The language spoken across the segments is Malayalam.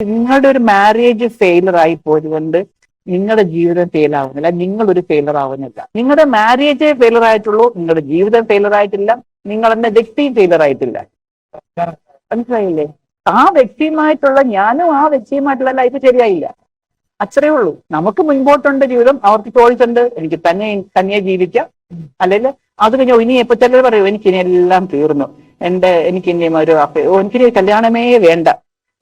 നിങ്ങളുടെ ഒരു മാരേജ് ഫെയിലർ ആയി പോയതുകൊണ്ട് നിങ്ങളുടെ ജീവിതം ഫെയിൽ ആവുന്നില്ല നിങ്ങൾ ഒരു ഫെയിലർ ആവുന്നില്ല. നിങ്ങളുടെ മാരേജ് ഫെയിലർ ആയിട്ടുള്ളൂ നിങ്ങളുടെ ജീവിതം ഫെയിലർ ആയിട്ടില്ല നിങ്ങൾ വ്യക്തിയും ഫെയിലർ ആയിട്ടില്ല. മനസ്സിലായില്ലേ? ആ വ്യക്തിയുമായിട്ടുള്ള ഞാനും ആ വ്യക്തിയുമായിട്ടുള്ള ലൈഫ് ശരിയായില്ല. അത്രേ ഉള്ളൂ. നമുക്ക് മുൻപോട്ടുണ്ട് ജീവിതം അവർക്ക് ചോയ്സ് ഉണ്ട് എനിക്ക് തന്നെ തനിയെ ജീവിക്കാം അല്ലെങ്കിൽ അത് കഴിഞ്ഞാൽ ഇനി ഇപ്പൊ ചിലർ പറയൂ എനിക്ക് ഇനി എല്ലാം തീർന്നു. എന്റെ എനിക്ക് ഇനി ഒരു എനിക്കിനി കല്യാണമേ വേണ്ട.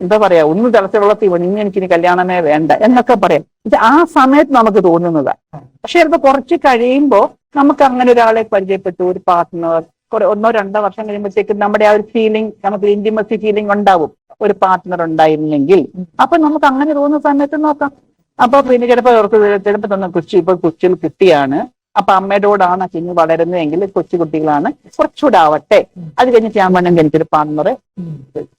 എന്താ പറയാ ഒന്ന് തിളച്ച വെള്ളത്തിൽ എനിക്ക് ഇനി കല്യാണമേ വേണ്ട എന്നൊക്കെ പറയാം. ഇത് ആ സമയത്ത് നമുക്ക് തോന്നുന്നത്. പക്ഷെ ചിലപ്പോ കുറച്ച് കഴിയുമ്പോൾ നമുക്ക് അങ്ങനെ ഒരാളെ പരിചയപ്പെട്ടു ഒരു പാർട്ട്ണർ കുറെ ഒന്നോ രണ്ടോ വർഷം കഴിയുമ്പോഴത്തേക്കും നമ്മുടെ ആ ഒരു ഫീലിംഗ് നമുക്ക് ഇന്റിമസി ഫീലിംഗ് ഉണ്ടാവും. ഒരു പാർട്ട്ണർ ഉണ്ടായിരുന്നെങ്കിൽ. അപ്പൊ നമുക്ക് അങ്ങനെ തോന്നുന്ന സമയത്ത് നോക്കാം. അപ്പൊ പിന്നെ ചിലപ്പോ അവർക്ക് ചിലപ്പോ തന്നെ കൊച്ചു ഇപ്പൊ കൊച്ചിൽ കുട്ടിയാണ്. അപ്പൊ അമ്മയോടാണ് ആ കുഞ്ഞ് വളരുന്നതെങ്കിൽ കൊച്ചുകുട്ടികളാണ് കുറച്ചുകൂടെ ആവട്ടെ അത് കഴിഞ്ഞിട്ട് ഞാൻ വേണമെങ്കിൽ എനിക്കൊരു പാർട്ണറെ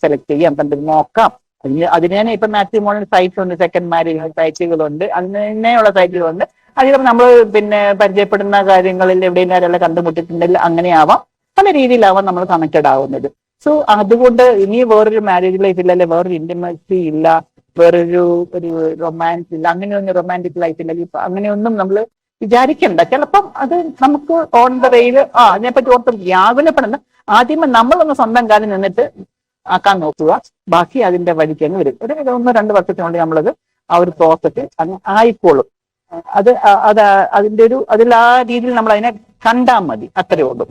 സെലക്ട് ചെയ്യാം. കണ്ട് നോക്കാം. അതിന് അതിന് തന്നെ ഇപ്പൊ മാട്രിമോണിയൽ സൈറ്റ് ഉണ്ട്. സെക്കൻഡ് മാരേജ് സൈറ്റുകളുണ്ട് അതിന് തന്നെയുള്ള സൈറ്റുകളുണ്ട് അതിൽ നമ്മൾ പിന്നെ പരിചയപ്പെടുന്ന കാര്യങ്ങളിൽ എവിടെയും കാര്യമെല്ലാം കണ്ടുമുട്ടിട്ടുണ്ടെങ്കിൽ അങ്ങനെ ആവാം പല രീതിയിലാവാം നമ്മൾ കണക്റ്റഡ് ആവുന്നത്. സോ അതുകൊണ്ട് ഇനി വേറൊരു മാരേജ് ലൈഫ് ഇല്ല വേറൊരു ഇന്റിമസി ഇല്ല വേറൊരു ഒരു റൊമാൻസ് ഇല്ല അങ്ങനെയൊന്നും റൊമാന്റിക് ലൈഫ് ഇല്ല. അങ്ങനെയൊന്നും നമ്മൾ വിചാരിക്കണ്ട. ചിലപ്പം അത് നമുക്ക് ഓൺ ദ റെയിൽ ആ അതിനെപ്പറ്റി ഓർത്ത് വ്യാകുലപ്പെടണ്ട ആദ്യമേ നമ്മളൊന്ന് സ്വന്തം കാലം നിന്നിട്ട് ആക്കാൻ നോക്കുക. ബാക്കി അതിന്റെ വഴിക്ക് അങ്ങ് വരും. ഒരു ഒന്നോ രണ്ട് വർഷത്തിനുള്ളിൽ നമ്മളത് ആ ഒരു പ്രോസസ് അങ്ങ് ആയിക്കോളും. അത് അത് അതിന്റെ ഒരു അതിൽ ആ രീതിയിൽ നമ്മൾ അതിനെ കണ്ടാൽ മതി. അത്രയേ ഉള്ളൂ.